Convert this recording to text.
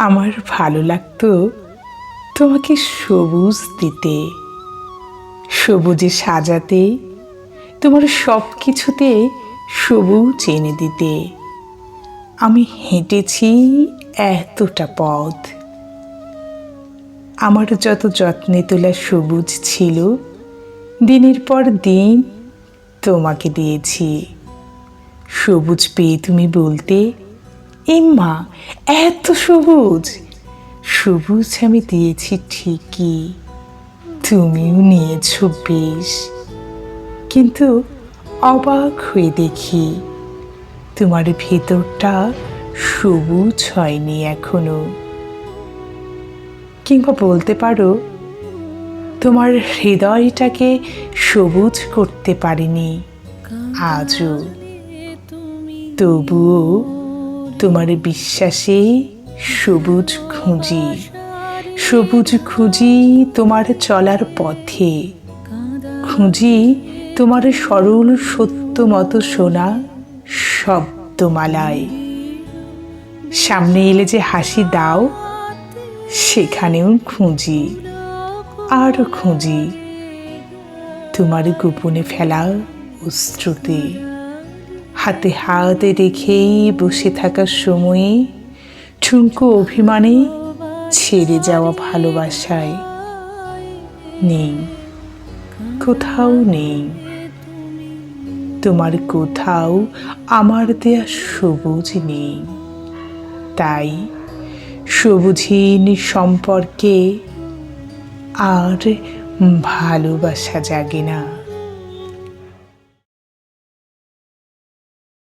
আমার ভালো লাগতো তোমাকে সবুজ দিতে, সবুজে সাজাতে, তোমার সব কিছুতে সবুজ এনে দিতে। আমি হেঁটেছি এতটা পথ। আমার যত যত্নে তোলা সবুজ ছিল, দিনের পর দিন তোমাকে দিয়েছি। সবুজ পেয়ে তুমি বলতে এম্মা এত সবুজ। সবুজ আমি দিয়েছি ঠিকই, তুমিও নিয়েছ বেশ। কিন্তু অবাক হয়ে দেখি, তোমার ভেতরটা সবুজ হয়নি এখনও। কিংবা বলতে পারো, তোমার হৃদয়টাকে সবুজ করতে পারিনি। আজও। তবুও তোমার বিশ্বাসে সবুজ খুঁজি। সবুজ খুঁজি তোমার চলার পথে। খুঁজি তোমার সরল সত্য মতো শোনা শব্দমালায়। সামনে এলে যে হাসি দাও, সেখানেও খুঁজি, আর খুঁজি। তোমার গোপনে ফেলা অশ্রুতে। হাতে হাতে রেখেই বসে থাকার সময়ে ঠুনকো অভিমানে ছেড়ে যাওয়া ভালোবাসায় নেই, কোথাও নেই। তোমার কোথাও আমার দেয়া সবুজ নেই। তাই সবুজহীন সম্পর্কে আর ভালোবাসা জাগে না।